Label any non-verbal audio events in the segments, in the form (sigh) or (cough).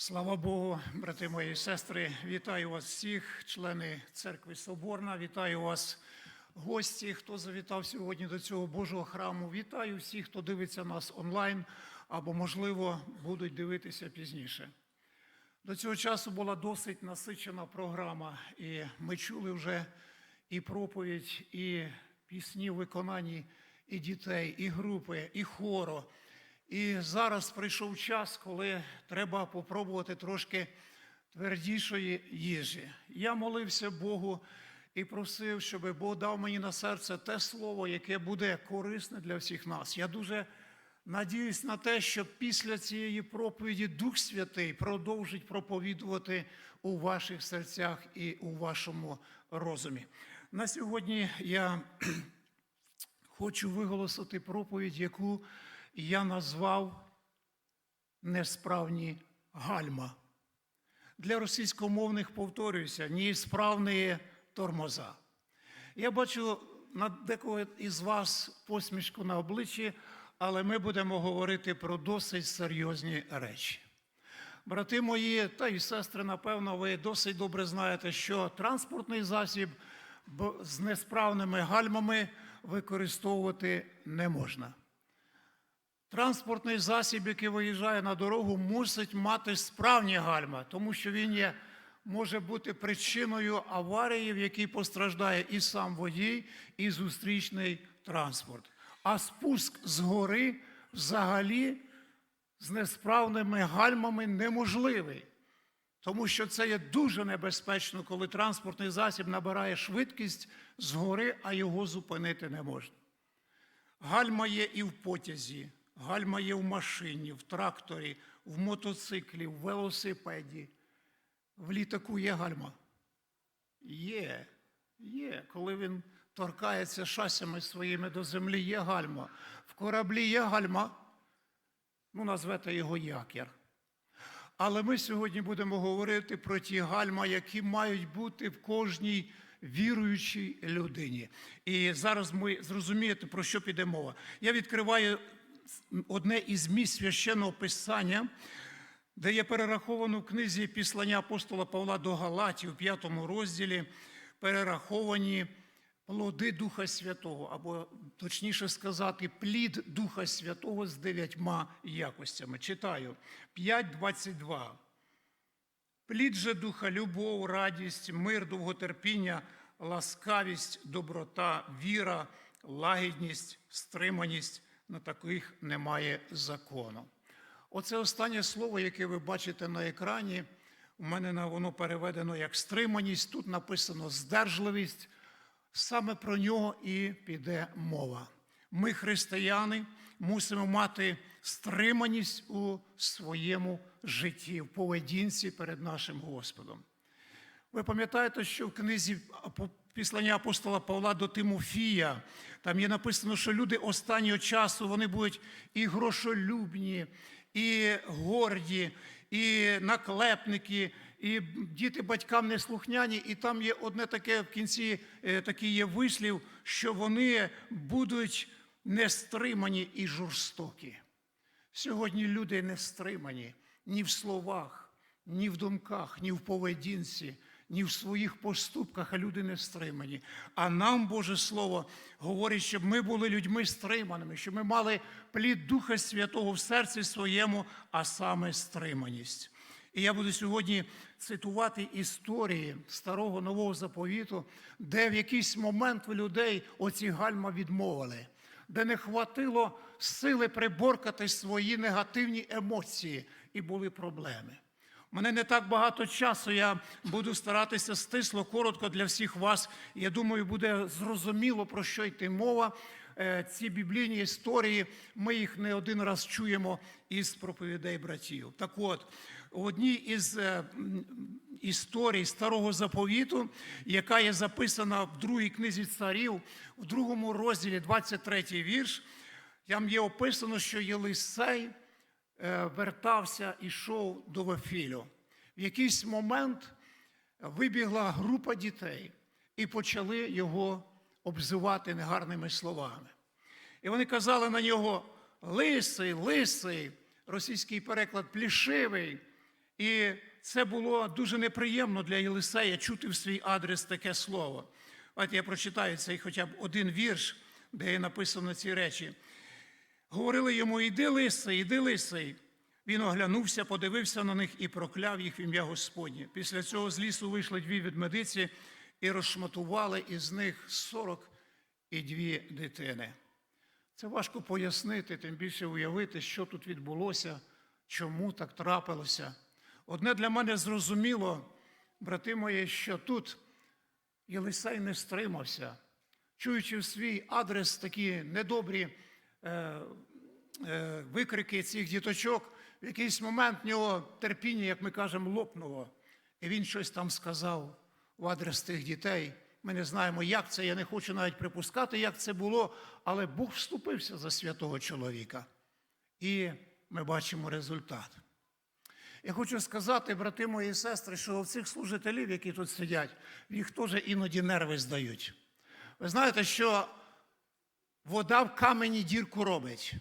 Слава Богу, брати мої сестри, вітаю вас всіх, члени церкви Соборна, вітаю вас, гості, хто завітав сьогодні до цього Божого храму. Вітаю всіх, хто дивиться нас онлайн або, можливо, будуть дивитися пізніше. До цього часу була досить насичена програма, і ми чули вже і проповідь, і пісні в виконанні і дітей, і групи, і хоро. І зараз прийшов час, коли треба попробувати трошки твердішої їжі. Я молився Богу і просив, щоб Бог дав мені на серце те слово, яке буде корисне для всіх нас. Я дуже надіюсь на те, що після цієї проповіді Дух Святий продовжить проповідувати у ваших серцях і у вашому розумі. На сьогодні я (clears throat) хочу виголосити проповідь, яку я назвав несправні гальма. Для російськомовних повторююся, неісправні тормоза. Я бачу на декого із вас посмішку на обличчі, але ми будемо говорити про досить серйозні речі. Брати мої та й сестри, напевно, ви досить добре знаєте, що транспортний засіб з несправними гальмами використовувати не можна. Транспортний засіб, який виїжджає на дорогу, мусить мати справні гальма, тому що він є, може бути причиною аварії, в якій постраждає і сам водій, і зустрічний транспорт. А спуск з гори взагалі з несправними гальмами неможливий. Тому що це є дуже небезпечно, коли транспортний засіб набирає швидкість з гори, а його зупинити не можна. Гальма є і в потязі, гальма є в машині, в тракторі, в мотоциклі, в велосипеді. В літаку є гальма? Є, є. Коли він торкається шасями своїми до землі, є гальма. В кораблі є гальма, ну, назвете його якір. Але ми сьогодні будемо говорити про ті гальма, які мають бути в кожній віруючій людині. І зараз ми зрозумієте, про що піде мова. Я відкриваю одне із місць священного писання, де є перераховано в книзі післання апостола Павла до Галатів, у п'ятому розділі, перераховані плоди Духа Святого, або точніше сказати, плід Духа Святого з дев'ятьма якостями. Читаю 5.22. Плід же духа, любов, радість, мир, довготерпіння, ласкавість, доброта, віра, лагідність, стриманість. На таких немає закону. Оце останнє слово, яке ви бачите на екрані. У мене воно переведено як стриманість. Тут написано здержливість. Саме про нього і піде мова. Ми, християни, мусимо мати стриманість у своєму житті, в поведінці перед нашим Господом. Ви пам'ятаєте, що в книзі післання апостола Павла до Тимофія там є написано, що люди останнього часу вони будуть і грошолюбні, і горді, і наклепники, і діти батькам неслухняні. І там є одне таке в кінці е, такий є вислів, що вони будуть нестримані і жорстокі. Сьогодні люди не стримані ні в словах, ні в думках, ні в поведінці, ні в своїх поступках, а люди не стримані. А нам Боже Слово говорить, щоб ми були людьми стриманими, щоб ми мали плід Духа Святого в серці своєму, а саме стриманість. І я буду сьогодні цитувати історії старого нового заповіту, де в якийсь момент в людей оці гальма відмовили де не хватило сили приборкати свої негативні емоції, і були проблеми. У мене не так багато часу. Я буду старатися стисло, коротко для всіх вас. Я думаю, буде зрозуміло, про що йти мова. Е, Ці біблійні історії, ми їх не один раз чуємо із проповідей братів. Так от, в одній із е, історій старого заповіту, яка є записана в другій книзі царів, в другому розділі, 23 вірш, там є описано, що Єлисей вертався і йшов до Вефілю. В якийсь момент вибігла група дітей і почали його обзивати негарними словами. І вони казали на нього лисий, лисий, російський переклад плішивий. І це було дуже неприємно для Єлисея чути в свій адрес таке слово. От я прочитаю цей хоча б один вірш, де є написано ці речі. Говорили йому: Іди лисий, іди лисий. Він оглянувся, подивився на них і прокляв їх в ім'я Господнє. Після цього з лісу вийшли дві ведмедиці і розшматували із них сорок і дві дитини. Це важко пояснити, тим більше уявити, що тут відбулося, чому так трапилося. Одне для мене зрозуміло, брати мої, що тут Єлисей не стримався, чуючи в свій адрес такі недобрі викрики цих діточок, в якийсь момент в нього терпіння, як ми кажемо, лопнуло. І він щось там сказав в адрес тих дітей. Ми не знаємо, як це. Я не хочу навіть припускати, як це було, але Бог вступився за святого чоловіка. І ми бачимо результат. Я хочу сказати, брати мої сестри, що у цих служителів, які тут сидять, їх теж іноді нерви здають. Ви знаєте, що вода в камені дірку робить.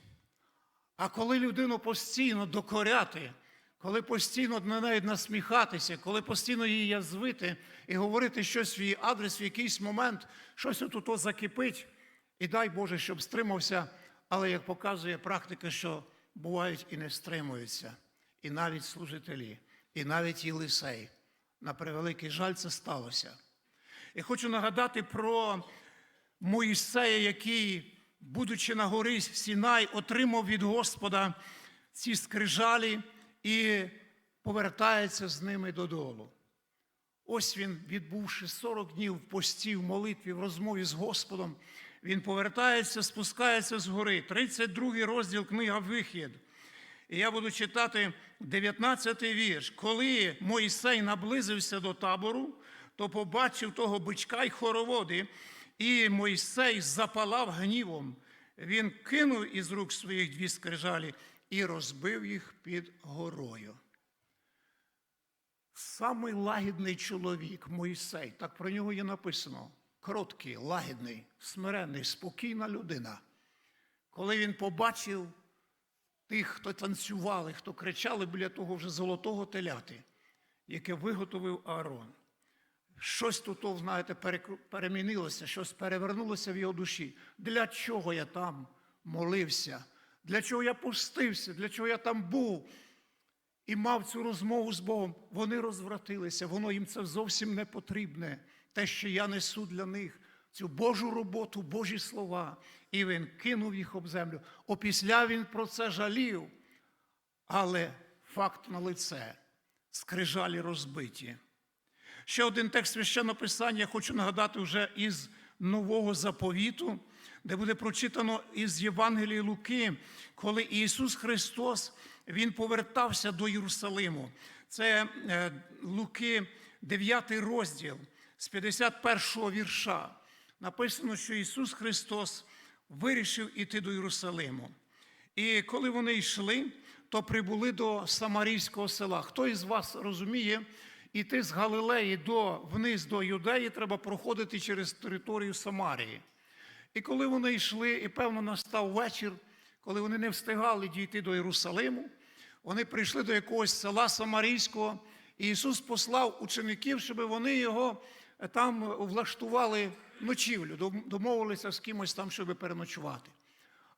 А коли людину постійно докоряти, коли постійно на неї насміхатися, коли постійно її язвити і говорити щось в її адрес в якийсь момент, щось отут закипить, і дай Боже, щоб стримався, але як показує практика, що бувають і не стримуються, і навіть служителі, і навіть Єлисей. На превеликий жаль, це сталося. Я хочу нагадати про Моїсея, який, будучи на горі Сінай, отримав від Господа ці скрижалі і повертається з ними додолу. Ось він, відбувши 40 днів в пості, в молитві, в розмові з Господом, він повертається, спускається з гори. 32 розділ книга Вихід. І я буду читати 19-й вірш. Коли Мойсей наблизився до табору, то побачив того бичка й хороводи, і Мойсей запалав гнівом. Він кинув із рук своїх дві скрижалі і розбив їх під горою. Самий лагідний чоловік Мойсей, так про нього є написано. Кроткий, лагідний, смиренний, спокійна людина. Коли він побачив тих, хто танцювали, хто кричали біля того вже золотого теляти, яке виготовив Аарон. Щось тут, знаєте, перемінилося, щось перевернулося в його душі. Для чого я там молився? Для чого я пустився? Для чого я там був? і мав цю розмову з Богом, вони розвратилися, воно їм це зовсім не потрібне. Те, що я несу для них, цю Божу роботу, Божі слова. І він кинув їх об землю. Опісля він про це жалів. Але факт на лице скрижалі розбиті. Ще один текст священного писання я хочу нагадати вже із Нового заповіту, де буде прочитано із Євангелії Луки, коли Ісус Христос Він повертався до Єрусалиму. Це е, Луки, 9 розділ з 51-го вірша. Написано, що Ісус Христос вирішив іти до Єрусалиму. І коли вони йшли, то прибули до Самарійського села. Хто із вас розуміє, іти з Галилеї до, вниз до Юдеї треба проходити через територію Самарії. І коли вони йшли, і певно настав вечір, коли вони не встигали дійти до Єрусалиму, вони прийшли до якогось села Самарійського, і Ісус послав учеників, щоб вони його е, там влаштували ночівлю, домовилися з кимось там, щоб переночувати.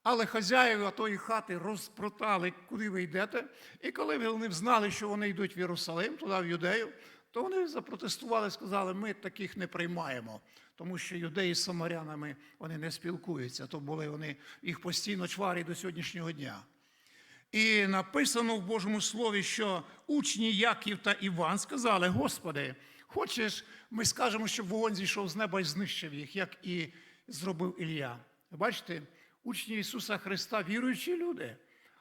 Але хазяїва тої хати розпротали, куди ви йдете. І коли вони знали, що вони йдуть в Єрусалим, туди в Юдею, то вони запротестували, сказали, ми таких не приймаємо, тому що юдеї з самарянами вони не спілкуються. То були вони їх постійно чварі до сьогоднішнього дня. І написано в Божому Слові, що учні Яків та Іван сказали: Господи, хочеш, ми скажемо, щоб вогонь зійшов з неба і знищив їх, як і зробив Ілля. Бачите, учні Ісуса Христа віруючі люди.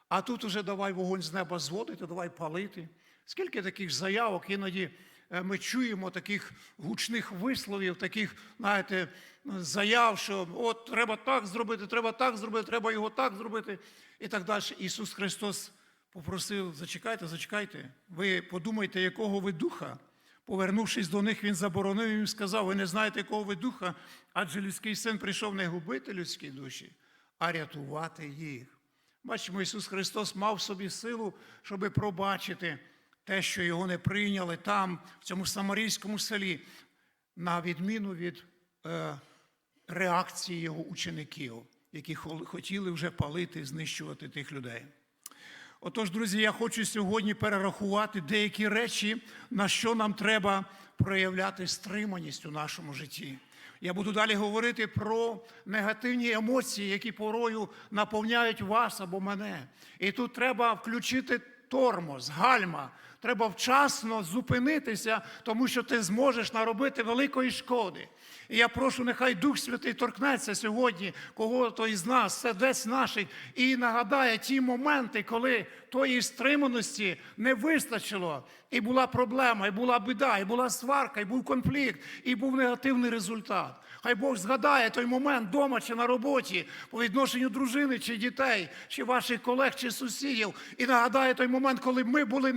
А тут уже давай вогонь з неба зводити, давай палити. Скільки таких заявок іноді ми чуємо, таких гучних висловів, таких, знаєте, заяв, що от треба так зробити, треба так зробити, треба його так зробити, і так далі. Ісус Христос попросив: зачекайте, зачекайте. Ви подумайте, якого ви духа. Повернувшись до них, він заборонив їм і сказав: ви не знаєте, якого ви духа, адже людський син прийшов не губити людські душі, а рятувати їх. Бачимо, Ісус Христос мав в собі силу, щоб пробачити те, що його не прийняли там, в цьому самарійському селі, на відміну від е, реакції його учеників, які хотіли вже палити, знищувати тих людей. Отож, друзі, я хочу сьогодні перерахувати деякі речі, на що нам треба проявляти стриманість у нашому житті. Я буду далі говорити про негативні емоції, які порою наповняють вас або мене. І тут треба включити тормоз, гальма. Треба вчасно зупинитися, тому що ти зможеш наробити великої шкоди. І я прошу, нехай Дух Святий торкнеться сьогодні кого-то із нас, сердець наших, і нагадає ті моменти, коли тої стриманості не вистачило, і була проблема, і була біда, і була сварка, і був конфлікт, і був негативний результат. Хай Бог згадає той момент вдома чи на роботі, по відношенню дружини чи дітей, чи ваших колег, чи сусідів, і нагадає той момент, коли ми були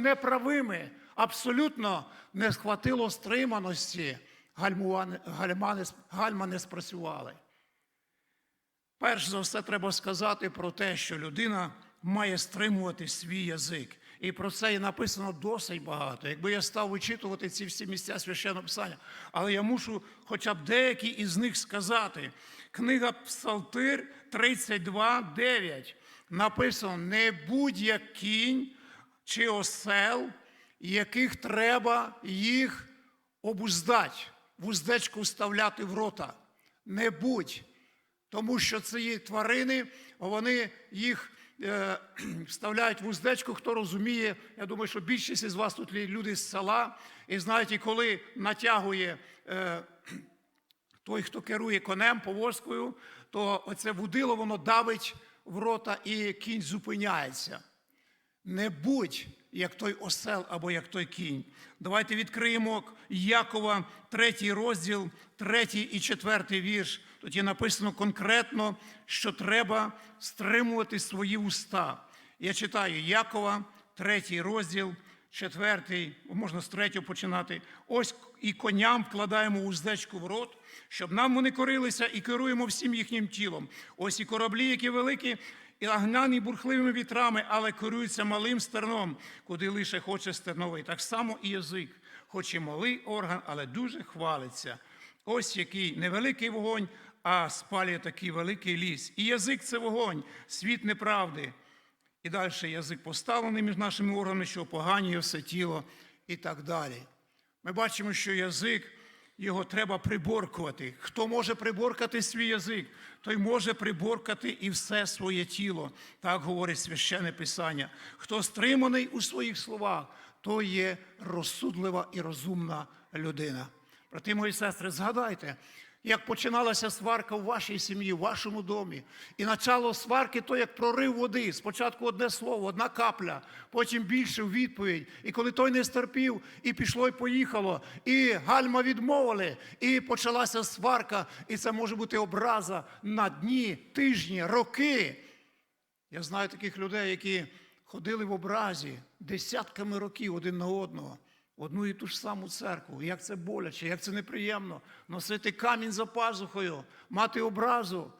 неправими, абсолютно не схватило стриманості, гальма не, спрацювали. Перш за все, треба сказати про те, що людина має стримувати свій язик. І про це і написано досить багато. Якби я став вичитувати ці всі місця священного писання, але я мушу хоча б деякі із них сказати. Книга Псалтир 32, 9 написано: не будь як кінь чи осел, яких треба їх обуздать, вуздечку вставляти в рота. Не будь. Тому що ці тварини, вони їх е, (clears throat) вставляють в уздечку, хто розуміє. Я думаю, що більшість із вас тут люди з села, і знаєте, коли натягує е, (clears throat) той, хто керує конем повозкою, то оце вудило воно давить в рота і кінь зупиняється. Не будь як той осел або як той кінь. Давайте відкриємо Якова, третій розділ, третій і четвертий вірш. Тут є написано конкретно, що треба стримувати свої уста. Я читаю Якова, третій розділ, четвертий, можна з третього починати. Ось і коням вкладаємо уздечку в рот, щоб нам вони корилися і керуємо всім їхнім тілом. Ось і кораблі, які великі, і нагнані бурхливими вітрами, але керуються малим стерном, куди лише хоче стерновий. Так само і язик, хоч і малий орган, але дуже хвалиться. Ось який невеликий вогонь, а спалює такий великий ліс. І язик це вогонь, світ неправди. І далі язик поставлений між нашими органами, що поганює все тіло і так далі. Ми бачимо, що язик його треба приборкувати. Хто може приборкати свій язик, той може приборкати і все своє тіло. Так говорить священне Писання. Хто стриманий у своїх словах, той є розсудлива і розумна людина. Брати мої сестри, згадайте, як починалася сварка у вашій сім'ї, в вашому домі. І начало сварки то як прорив води. Спочатку одне слово, одна капля, потім більше в відповідь. І коли той не стерпів, і пішло, і поїхало, і гальма відмовили, і почалася сварка, і це може бути образа на дні, тижні, роки. Я знаю таких людей, які ходили в образі десятками років один на одного, одну і ту ж саму церкву. Як це боляче, як це неприємно носити камінь за пазухою, мати образу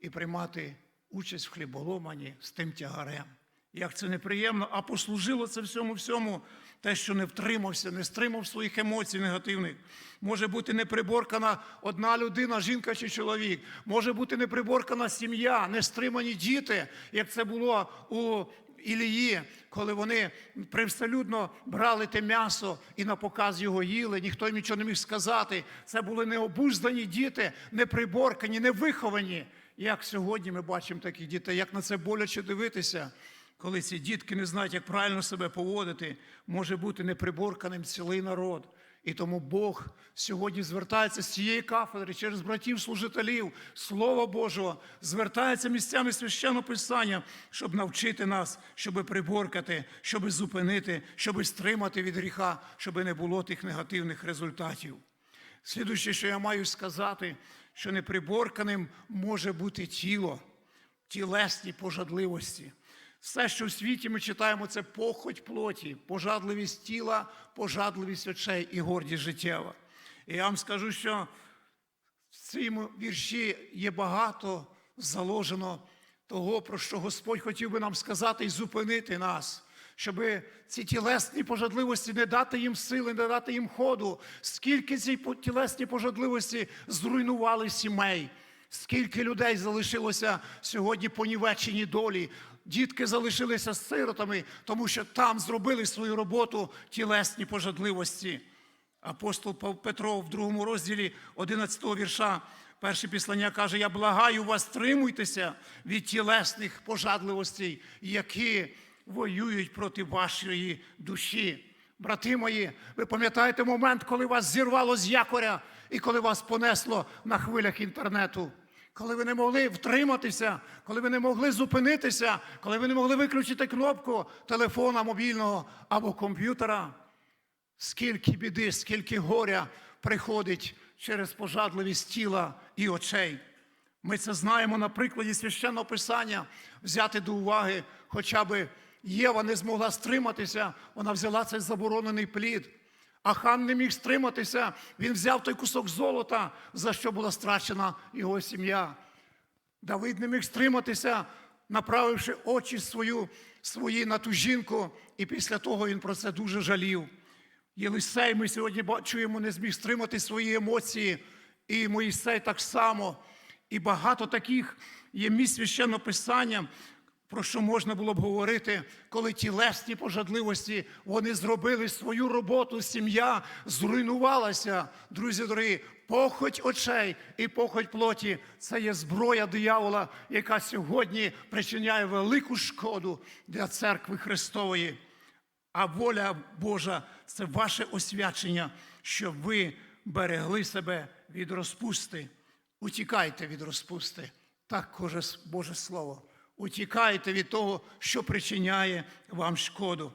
і приймати участь в хліболомані з тим тягарем. Як це неприємно, а послужило це всьому всьому те, що не втримався, не стримав своїх емоцій негативних. Може бути неприборкана одна людина, жінка чи чоловік. Може бути неприборкана сім'я, нестримані діти, як це було у Ілії, коли вони привселюдно брали те м'ясо і на показ його їли, ніхто їм нічого не міг сказати. Це були необуздані діти, неприборкані, невиховані. Як сьогодні ми бачимо таких дітей, як на це боляче дивитися, коли ці дітки не знають, як правильно себе поводити, може бути неприборканим цілий народ. І тому Бог сьогодні звертається з цієї кафедри через братів-служителів Слова Божого, звертається місцями священного писання, щоб навчити нас, щоб приборкати, щоб зупинити, щоб стримати від гріха, щоб не було тих негативних результатів. Слідуюче, що я маю сказати, що неприборканим може бути тіло, тілесні пожадливості. Все, що в світі ми читаємо, це похоть плоті, пожадливість тіла, пожадливість очей і гордість життєва. І я вам скажу, що в цьому вірші є багато заложено того, про що Господь хотів би нам сказати і зупинити нас. щоб ці тілесні пожадливості не дати їм сили, не дати їм ходу. Скільки ці тілесні пожадливості зруйнували сімей, скільки людей залишилося сьогодні понівечені долі. Дітки залишилися сиротами, тому що там зробили свою роботу тілесні пожадливості. Апостол Петро в другому розділі 11 вірша, перше післання каже: Я благаю вас, стримуйтеся від тілесних пожадливостей, які воюють проти вашої душі. Брати мої, ви пам'ятаєте момент, коли вас зірвало з якоря і коли вас понесло на хвилях інтернету? Коли ви не могли втриматися, коли ви не могли зупинитися, коли ви не могли виключити кнопку телефона мобільного або комп'ютера. Скільки біди, скільки горя приходить через пожадливість тіла і очей. Ми це знаємо на прикладі священного писання, взяти до уваги, хоча би Єва не змогла стриматися, вона взяла цей заборонений плід. А хан не міг стриматися, він взяв той кусок золота, за що була страчена його сім'я. Давид не міг стриматися, направивши очі свою, свої на ту жінку, і після того він про це дуже жалів. Єлисей, ми сьогодні чуємо, не зміг стримати свої емоції, і Моїсей так само. І багато таких є місць священного писання, про що можна було б говорити, коли тілесні пожадливості вони зробили свою роботу, сім'я зруйнувалася. Друзі дорогі, похоть очей і похоть плоті це є зброя диявола, яка сьогодні причиняє велику шкоду для церкви Христової. А воля Божа це ваше освячення, щоб ви берегли себе від розпусти. Утікайте від розпусти. Так каже Боже Слово. Утікайте від того, що причиняє вам шкоду.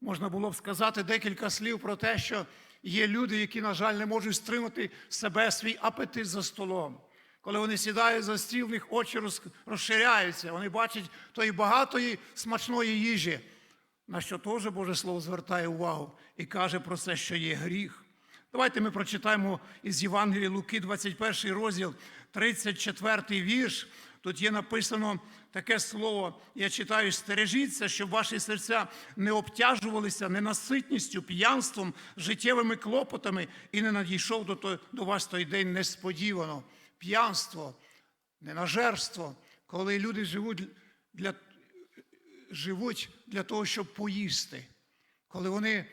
Можна було б сказати декілька слів про те, що є люди, які, на жаль, не можуть стримати себе свій апетит за столом. Коли вони сідають за стіл, в них очі розширяються, вони бачать тої багатої смачної їжі, на що теж Боже Слово звертає увагу і каже про це, що є гріх. Давайте ми прочитаємо із Євангелія Луки, 21 розділ, 34 вірш. Тут є написано таке слово, я читаю, стережіться, щоб ваші серця не обтяжувалися ненаситністю, п'янством, життєвими клопотами і не надійшов до, той- до вас той день несподівано. П'янство, ненажерство, коли люди живуть для, живуть для того, щоб поїсти, коли вони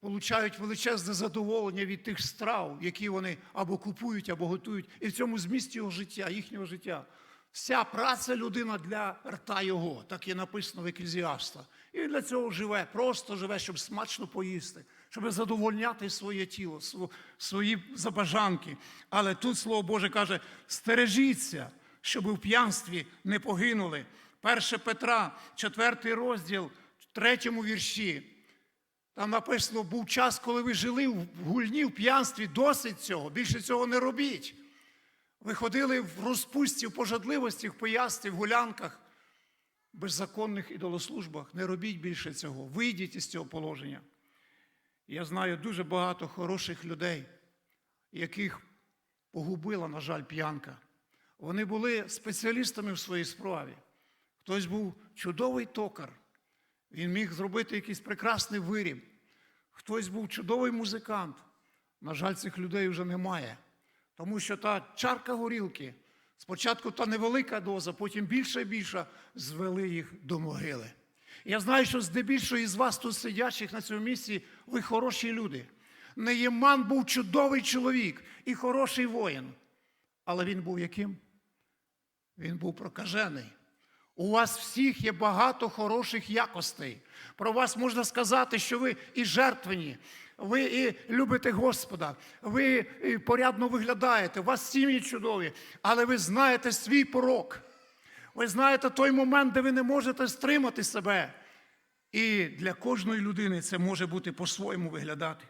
получають величезне задоволення від тих страв, які вони або купують, або готують, і в цьому зміст його життя, їхнього життя. Вся праця людина для рта його, так є написано в Еклезіаста. І він для цього живе, просто живе, щоб смачно поїсти, щоб задовольняти своє тіло, свої забажанки. Але тут Слово Боже каже: стережіться, щоб у п'янстві не погинули. 1 Петра, 4 розділ, 3 вірші. Там написано, був час, коли ви жили в гульні, в п'янстві, досить цього, більше цього не робіть. Ви ходили в розпусті, в пожадливості, в пиясті, в гулянках, беззаконних ідолослужбах. Не робіть більше цього. Вийдіть із цього положення. Я знаю дуже багато хороших людей, яких погубила, на жаль, п'янка. Вони були спеціалістами в своїй справі. Хтось був чудовий токар, він міг зробити якийсь прекрасний виріб. Хтось був чудовий музикант. На жаль, цих людей вже немає. Тому що та чарка горілки, спочатку та невелика доза, потім більша і більша, звели їх до могили. Я знаю, що здебільшого із вас тут сидячих на цьому місці, ви хороші люди. Неєман був чудовий чоловік і хороший воїн. Але він був яким? Він був прокажений. У вас всіх є багато хороших якостей. Про вас можна сказати, що ви і жертвені, ви і любите Господа, ви і порядно виглядаєте, у вас сім'ї чудові, але ви знаєте свій порок. Ви знаєте той момент, де ви не можете стримати себе. І для кожної людини це може бути по-своєму виглядати.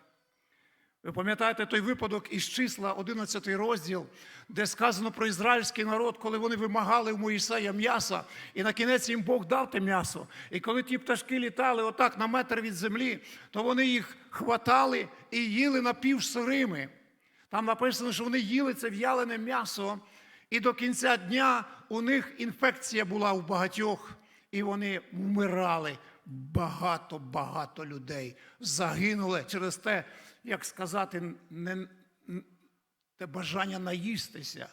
Ви пам'ятаєте той випадок із числа, 11 розділ, де сказано про ізраїльський народ, коли вони вимагали в Моїсея м'яса, і на кінець їм Бог дав те м'ясо. І коли ті пташки літали отак на метр від землі, то вони їх хватали і їли напівсирими. Там написано, що вони їли це в'ялене м'ясо, і до кінця дня у них інфекція була у багатьох, і вони вмирали багато-багато людей загинули через те, як сказати, не, те бажання наїстися.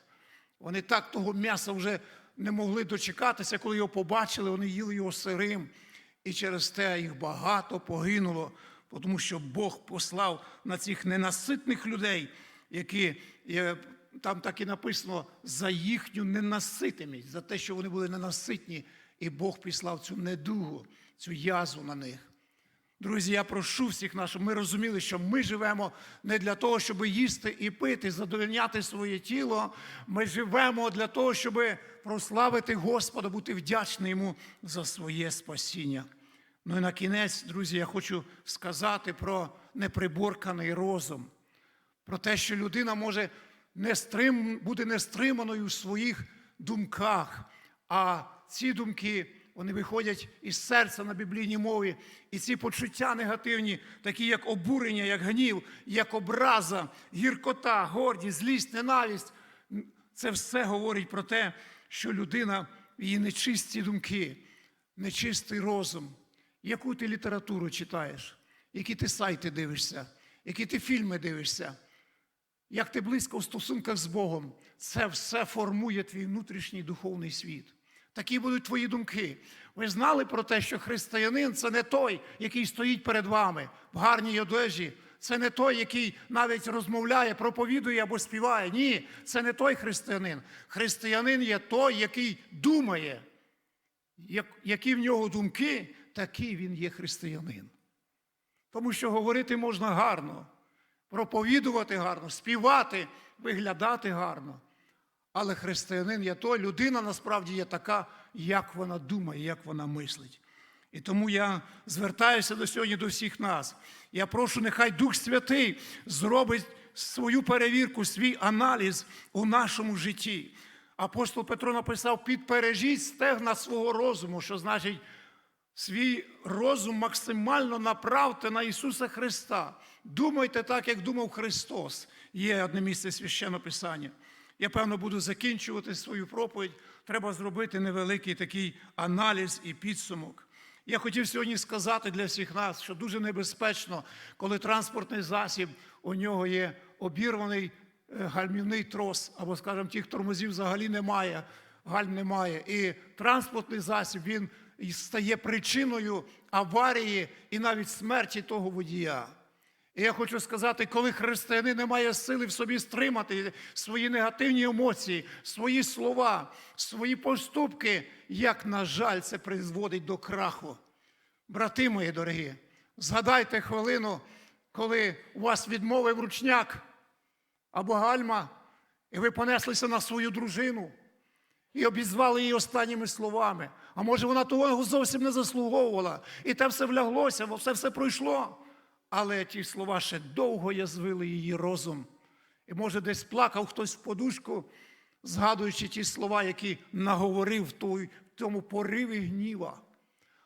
Вони так того м'яса вже не могли дочекатися, коли його побачили, вони їли його сирим. І через те їх багато погинуло, тому що Бог послав на цих ненаситних людей, які там так і написано за їхню ненаситимість, за те, що вони були ненаситні, і Бог післав цю недугу, цю язву на них. Друзі, я прошу всіх нас, щоб ми розуміли, що ми живемо не для того, щоб їсти і пити, задовольняти своє тіло. Ми живемо для того, щоб прославити Господа, бути вдячним йому за своє спасіння. Ну і на кінець, друзі, я хочу сказати про неприборканий розум, про те, що людина може не стрим, бути нестриманою в своїх думках, а ці думки вони виходять із серця на біблійній мові, і ці почуття негативні, такі як обурення, як гнів, як образа, гіркота, гордість, злість, ненависть, це все говорить про те, що людина її нечисті думки, нечистий розум. Яку ти літературу читаєш, які ти сайти дивишся, які ти фільми дивишся, як ти близько в стосунках з Богом, це все формує твій внутрішній духовний світ. Такі будуть твої думки. Ви знали про те, що християнин це не той, який стоїть перед вами в гарній одежі. Це не той, який навіть розмовляє, проповідує або співає. Ні, це не той християнин. Християнин є той, який думає, які в нього думки, такий він є християнин. Тому що говорити можна гарно, проповідувати гарно, співати, виглядати гарно. Але християнин є той, людина насправді є така, як вона думає, як вона мислить. І тому я звертаюся до сьогодні до всіх нас. Я прошу, нехай Дух Святий зробить свою перевірку, свій аналіз у нашому житті. Апостол Петро написав: підпережіть стегна свого розуму, що значить свій розум максимально направте на Ісуса Христа. Думайте так, як думав Христос. Є одне місце священного Писання. Я, певно, буду закінчувати свою проповідь. Треба зробити невеликий такий аналіз і підсумок. Я хотів сьогодні сказати для всіх нас, що дуже небезпечно, коли транспортний засіб, у нього є обірваний е, гальмівний трос, або, скажімо, тих тормозів взагалі немає, гальм немає. І транспортний засіб він стає причиною аварії і навіть смерті того водія. І я хочу сказати, коли християнин не має сили в собі стримати свої негативні емоції, свої слова, свої поступки, як, на жаль, це призводить до краху. Брати мої дорогі, згадайте хвилину, коли у вас відмовив ручняк або гальма, і ви понеслися на свою дружину і обізвали її останніми словами. А може, вона того зовсім не заслуговувала, і те все вляглося, все все пройшло. Але ті слова ще довго язвили її розум. І, може, десь плакав хтось в подушку, згадуючи ті слова, які наговорив в той, в тому пориві гніва.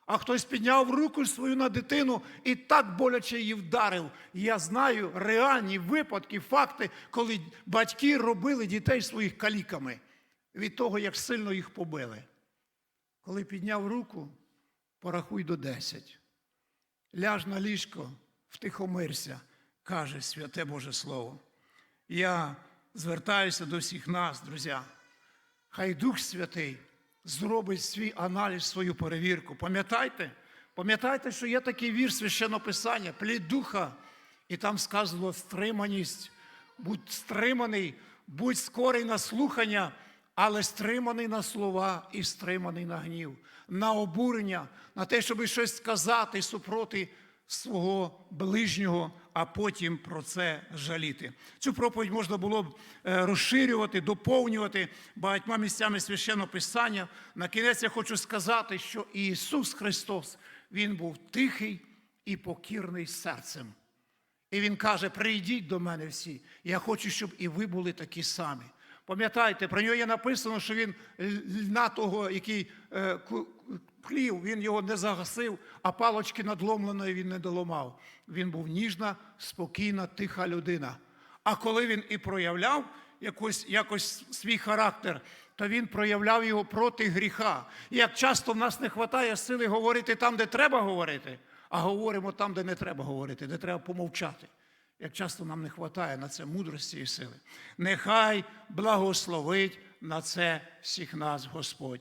А хтось підняв руку свою на дитину і так боляче її вдарив. Я знаю реальні випадки, факти, коли батьки робили дітей своїх каліками від того, як сильно їх побили. Коли підняв руку, порахуй до десять. Ляж на ліжко, втихомирся, каже святе Боже Слово. Я звертаюся до всіх нас, друзі. Хай Дух Святий зробить свій аналіз, свою перевірку. Пам'ятайте, пам'ятайте, що є такий вірш священного Писання, плід духа, і там сказано стриманість. Будь стриманий, будь скорий на слухання, але стриманий на слова і стриманий на гнів, на обурення, на те, щоб щось сказати супроти свого ближнього, а потім про це жаліти. Цю проповідь можна було б е, розширювати, доповнювати багатьма місцями священного писання. На кінець я хочу сказати, що Ісус Христос Він був тихий і покірний серцем. І Він каже: прийдіть до мене всі. Я хочу, щоб і ви були такі самі. Пам'ятайте, про нього є написано, що він льна того, який е, плів, він його не загасив, а палочки надломленої він не доламав. Він був ніжна, спокійна, тиха людина. А коли він і проявляв якось, якось свій характер, то він проявляв його проти гріха. Як часто в нас не вистачає сили говорити там, де треба говорити, а говоримо там, де не треба говорити, де треба помовчати. Як часто нам не вистачає на це мудрості і сили. Нехай благословить на це всіх нас Господь.